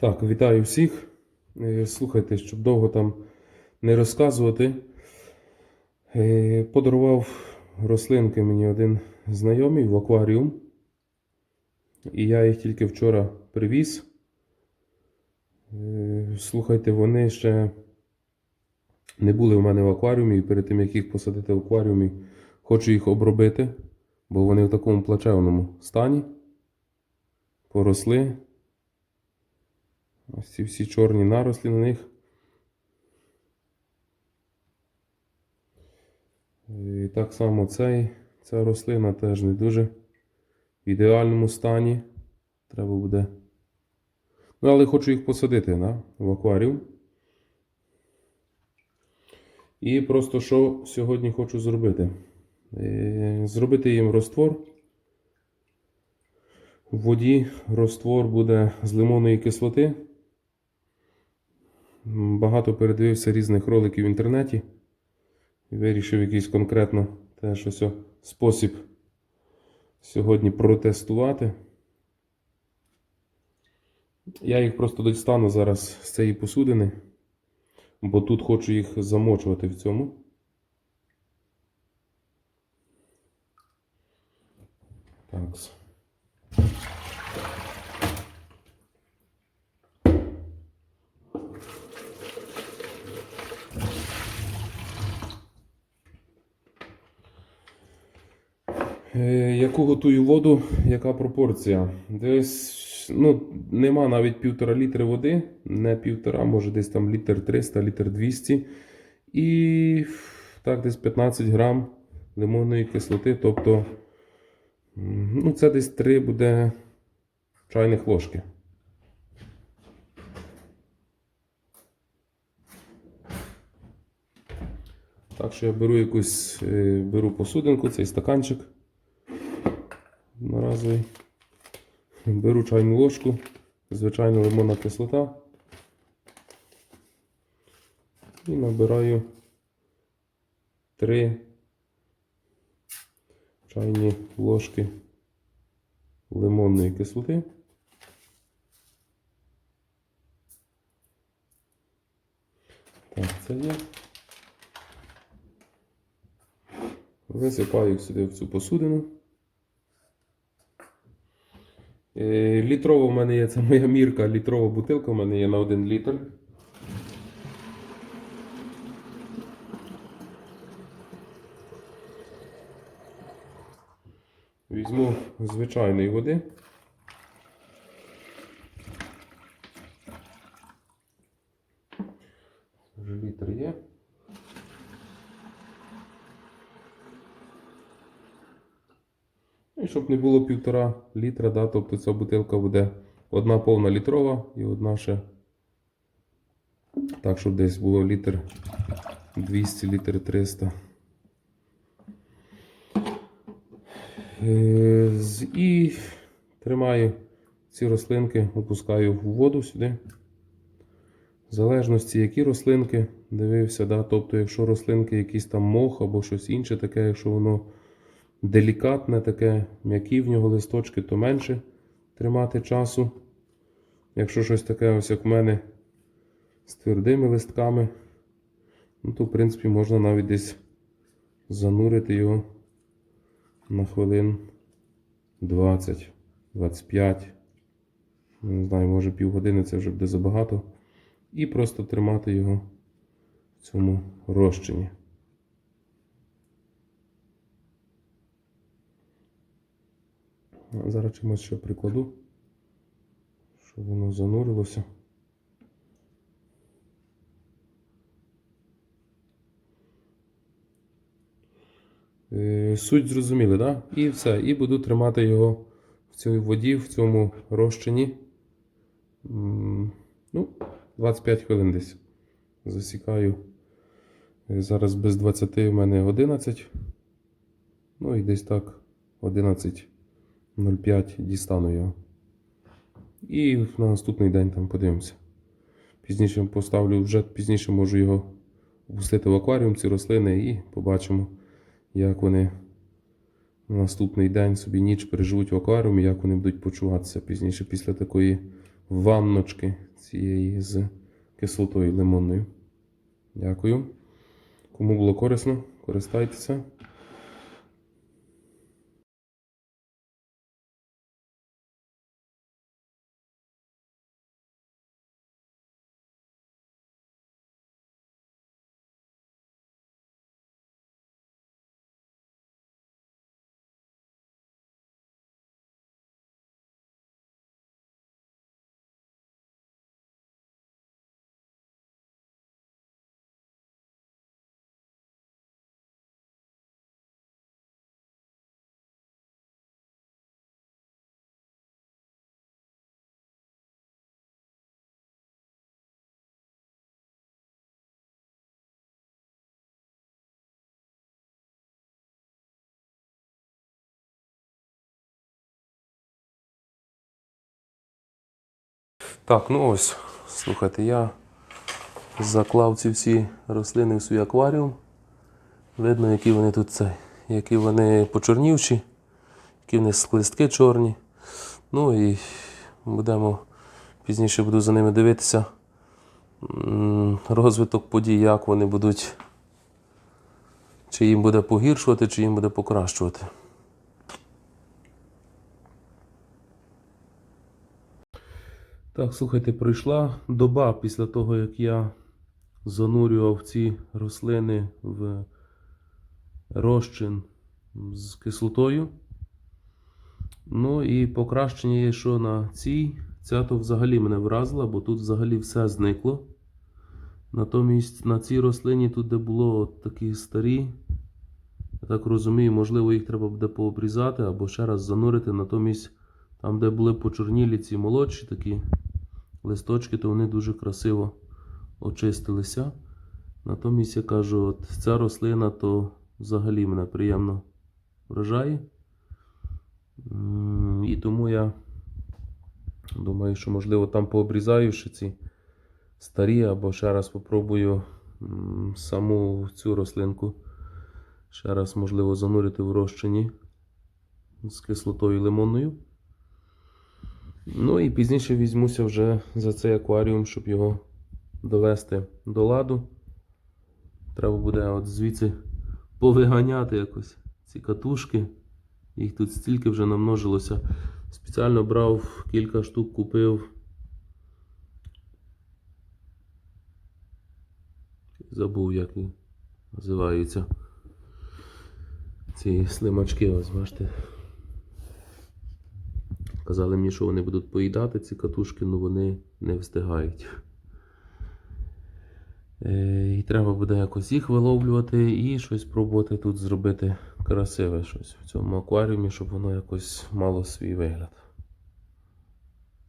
Так, вітаю всіх. Е, Слухайте, щоб довго там не розказувати. е, Подарував рослинки мені один знайомий в акваріум. І я їх тільки вчора привіз. Е, Слухайте, вони ще не були в мене в акваріумі, і перед тим, як їх посадити в акваріумі, хочу їх обробити, бо вони в такому плачевному стані. Поросли. Ось ці всі чорні нарослі на них. І так само цей, ця рослина теж не дуже в ідеальному стані. Треба буде. Ну, але хочу їх посадити да, в акваріум. І просто що сьогодні хочу зробити? Е, Зробити їм роствор. В воді роствор буде з лимонної кислоти. Багато передивився різних роликів в інтернеті. І вирішив якийсь конкретно теж ось спосіб сьогодні протестувати. Я їх просто дістану зараз з цієї посудини, бо тут хочу їх замочувати в цьому. Так. Яку готую воду, яка пропорція? Десь ну, нема навіть півтора літри води, не півтора, може десь там літр 300, літр 200. І так, десь 15 грам лимонної кислоти. Тобто, ну, це десь 3 буде чайних ложки. Так що я беру якусь е, беру посудинку, цей стаканчик одноразовий. Беру чайну ложку, звичайна лимонна кислота. І набираю 3 чайні ложки лимонної кислоти. Так, це є. Висипаю сюди в цю посудину. Літрова в мене є, це моя мірка, літрова бутилка в мене є на 1 літр. Візьму звичайної води. Вже літр є. І щоб не було півтора літра, да, тобто ця бутилка буде одна повна літрова і одна ще. Так, щоб десь було літр 200, літр 300. Е, І тримаю ці рослинки, опускаю в воду сюди. В залежності, які рослинки дивився, да? тобто, якщо рослинки якийсь там мох або щось інше, таке, якщо воно делікатне, таке, м'які в нього листочки, то менше тримати часу. Якщо щось таке, ось як в мене, з твердими листками, ну, то в принципі можна навіть десь занурити його на хвилин 20, 25. Не знаю, може півгодини це вже буде забагато. І просто тримати його в цьому розчині. Зараз чимось ще прикладу, щоб воно занурилося. Е, Суть зрозуміли? Да? І все. І буду тримати його в цій воді, в цьому розчині. Ну, 25 хвилин десь. Засікаю. Е, Зараз без 20 у мене 11. Ну і десь так 11.05 дістану його. І на наступний день там подивимося. Пізніше поставлю, вже пізніше можу його опустити в акваріум, ці рослини, і побачимо, як вони на наступний день собі ніч переживуть в акваріумі, як вони будуть почуватися пізніше після такої ванночки цієї з кислотою лимонною. Дякую. Кому було корисно, користайтеся. Так, ну ось, слухайте, я заклав ці всі рослини в свій акваріум. Видно, які вони тут це, які вони почорнівші, які в них склистки чорні. Ну і будемо пізніше буду за ними дивитися розвиток подій, як вони будуть, чи їм буде погіршувати, чи їм буде покращувати. Так, слухайте, пройшла доба після того, як я занурював ці рослини в розчин з кислотою. Ну і покращення є, що на цій. Ця то взагалі мене вразила, бо тут взагалі все зникло. Натомість на цій рослині, тут де було такі старі, я так розумію, можливо, їх треба буде пообрізати або ще раз занурити. Натомість там, де були почорнілі ці молодші такі листочки, то вони дуже красиво очистилися. Натомість я кажу, от ця рослина то взагалі мене приємно вражає. І тому я думаю, що можливо там пообрізаю ще ці старі, або ще раз попробую саму цю рослинку ще раз, можливо, занурити в розчині з кислотою лимонною. Ну і пізніше візьмуся вже за цей акваріум, щоб його довести до ладу. Треба буде от звідси повиганяти якось ці катушки. Їх тут стільки вже намножилося. Спеціально брав кілька штук, купив. Забув, як називаються. Ці слимачки, ось бачите. Казали мені, що вони будуть поїдати ці катушки, але вони не встигають. Е, І треба буде якось їх виловлювати і щось пробувати тут зробити красиве щось в цьому акваріумі, щоб воно якось мало свій вигляд.